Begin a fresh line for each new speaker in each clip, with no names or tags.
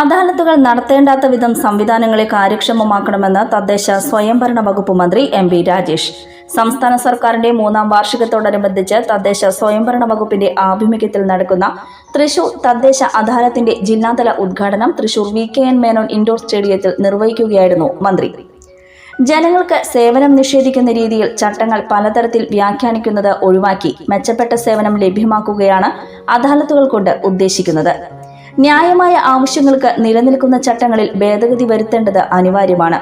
അദാലത്തുകൾ നടത്തേണ്ടാത്ത വിധം സംവിധാനങ്ങളെ കാര്യക്ഷമമാക്കണമെന്ന് തദ്ദേശ സ്വയംഭരണ വകുപ്പ് മന്ത്രി എം വി രാജേഷ്. സംസ്ഥാന സർക്കാരിന്റെ മൂന്നാം വാർഷികത്തോടനുബന്ധിച്ച് തദ്ദേശ സ്വയംഭരണ വകുപ്പിന്റെ ആഭിമുഖ്യത്തിൽ നടക്കുന്ന തൃശൂർ തദ്ദേശ അദാലത്തിന്റെ ജില്ലാതല ഉദ്ഘാടനം Thrissur V K N Menon indoor സ്റ്റേഡിയത്തിൽ നിർവഹിക്കുകയായിരുന്നു മന്ത്രി. ജനങ്ങൾക്ക് സേവനം നിഷേധിക്കുന്ന രീതിയിൽ ചട്ടങ്ങൾ പലതരത്തിൽ വ്യാഖ്യാനിക്കുന്നത് ഒഴിവാക്കി മെച്ചപ്പെട്ട സേവനം ലഭ്യമാക്കുകയാണ് അദാലത്തുകൾ കൊണ്ട് ഉദ്ദേശിക്കുന്നത്. ന്യായമായ ആവശ്യങ്ങൾക്ക് നിലനിൽക്കുന്ന ചട്ടങ്ങളിൽ ഭേദഗതി വരുത്തേണ്ടത് അനിവാര്യമാണ്.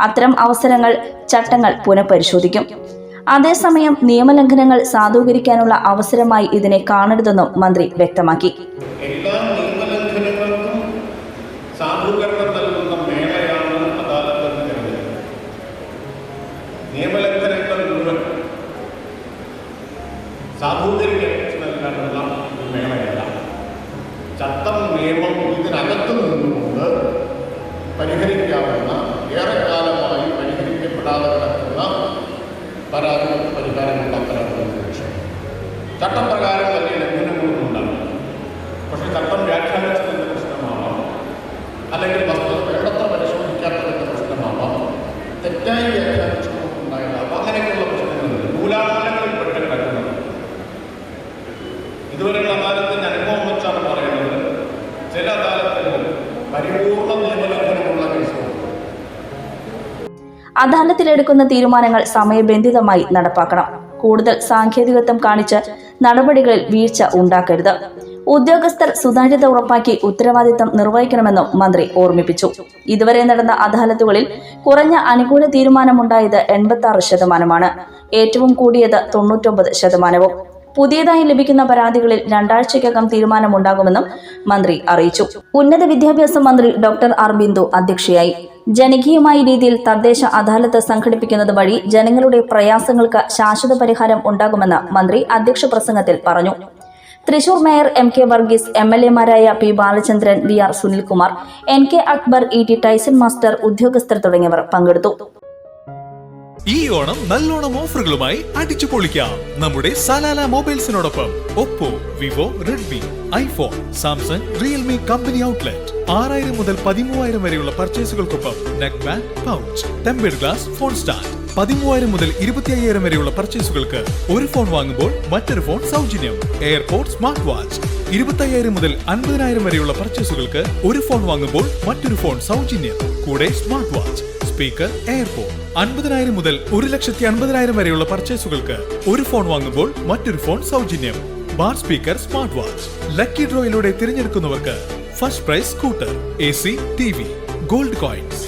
അത്തരം അവസരങ്ങൾ ചട്ടങ്ങൾ പുനഃപരിശോധിക്കും. അതേസമയം നിയമലംഘനങ്ങൾ സാധൂകരിക്കാനുള്ള അവസരമായി ഇതിനെ കാണരുതെന്നും മന്ത്രി വ്യക്തമാക്കി.
എല്ലാ നിയമലംഘനങ്ങൾക്കും സാധൂകരിച്ച് നൽകാനുള്ള മേളയല്ല. ചട്ടം ഇതിനകത്ത് നിന്നുകൊണ്ട് പരിഹരിക്കാവുന്ന ഏറെക്കാലമായി പരിഹരിക്കപ്പെടാതെ കിടക്കുന്ന പരാതികൾക്ക് പരിഹാരം ഉണ്ടാക്കാനാണ് ലക്ഷ്യം ചട്ടപ്രകാരം തന്നെ ലംഘനങ്ങളൊന്നും ഉണ്ടാവില്ല. പക്ഷേ ചട്ടം വ്യാഖ്യാനിച്ചതിന്റെ പ്രശ്നമാണോ അല്ലെങ്കിൽ
അദാലത്തിലെടുക്കുന്ന തീരുമാനങ്ങൾ സമയബന്ധിതമായി നടപ്പാക്കണം. കൂടുതൽ സാങ്കേതികത്വം കാണിച്ച് നടപടികളിൽ വീഴ്ച ഉണ്ടാക്കരുത്. ഉദ്യോഗസ്ഥർ സുതാര്യത ഉറപ്പാക്കി ഉത്തരവാദിത്തം നിർവഹിക്കണമെന്നും മന്ത്രി ഓർമ്മിപ്പിച്ചു. ഇതുവരെ നടന്ന അദാലത്തുകളിൽ കുറഞ്ഞ അനുകൂല തീരുമാനമുണ്ടായത് എൺപത്തി ആറ് ശതമാനമാണ്. ഏറ്റവും കൂടിയത് തൊണ്ണൂറ്റൊമ്പത് ശതമാനവും. പുതിയതായി ലഭിക്കുന്ന പരാതികളിൽ രണ്ടാഴ്ചയ്ക്കകം തീരുമാനമുണ്ടാകുമെന്നും മന്ത്രി അറിയിച്ചു. ഉന്നത വിദ്യാഭ്യാസ മന്ത്രി ഡോക്ടർ ആർ ബിന്ദു അധ്യക്ഷയായി. ജനകീയമായ രീതിയിൽ തദ്ദേശ അദാലത്ത് സംഘടിപ്പിക്കുന്നത് വഴി ജനങ്ങളുടെ പ്രയാസങ്ങൾക്ക് ശാശ്വത പരിഹാരം ഉണ്ടാകുമെന്ന് മന്ത്രി അധ്യക്ഷ പ്രസംഗത്തിൽ പറഞ്ഞു. Thrissur mayor M K Varghese M L എമാരായ P Balachandran V R Sunilkumar N K Akbar E T Tyson master ഉദ്യോഗസ്ഥർ തുടങ്ങിയവർ പങ്കെടുത്തു.
ഈ ഓണം നല്ലോണം ഓഫറുകളുമായി അടിച്ചു പൊളിക്കാം. നമ്മുടെ Salalah മൊബൈൽസിനോടൊപ്പം Oppo Vivo Redmi iPhone Samsung Realme company outlet. ആറായിരം മുതൽ പതിമൂവായിരം വരെയുള്ള പർച്ചേസുകൾക്കൊപ്പം neck band pouch tempered glass phone stand. പതിമൂവായിരം മുതൽ ഇരുപത്തി അയ്യായിരം വരെയുള്ള പർച്ചേസുകൾക്ക് ഒരു ഫോൺ വാങ്ങുമ്പോൾ മറ്റൊരു ഫോൺ സൗജന്യം. Airpods smart watch. ഇരുപത്തയ്യായിരം മുതൽ അൻപതിനായിരം വരെയുള്ള പർച്ചേസുകൾക്ക് ഒരു ഫോൺ വാങ്ങുമ്പോൾ മറ്റൊരു ഫോൺ സൗജന്യം. കൂടെ സ്മാർട്ട് വാച്ച്. Speaker airport. അൻപതിനായിരം മുതൽ ഒരു ലക്ഷത്തി അൻപതിനായിരം വരെയുള്ള പർച്ചേസുകൾക്ക് ഒരു ഫോൺ വാങ്ങുമ്പോൾ മറ്റൊരു ഫോൺ സൗജന്യം. Bar speaker smart watch. Lucky ഡ്രോയിലൂടെ തിരഞ്ഞെടുക്കുന്നവർക്ക് first prize scooter A C T V gold coins.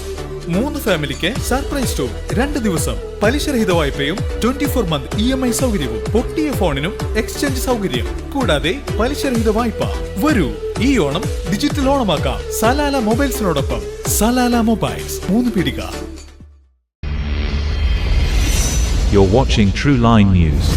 മൂന്ന് ഫാമിലിക്ക് സർപ്രൈസ് ടൂർ രണ്ട് ദിവസം പലിശരഹിത വായ്പയും twenty four month E M I സൗകര്യവും. പൊട്ടിയ ഫോണിനും എക്സ്ചേഞ്ച് സൗകര്യം. കൂടാതെ പലിശരഹിത വായ്പ. വരൂ ഈ ഓണം ഡിജിറ്റൽ ഓണമാക്കാം. സലാല മൊബൈൽസിനോടൊപ്പം. സലാല മൊബൈൽസ് മൂന്ന് പിടിക
You're watching True Line News.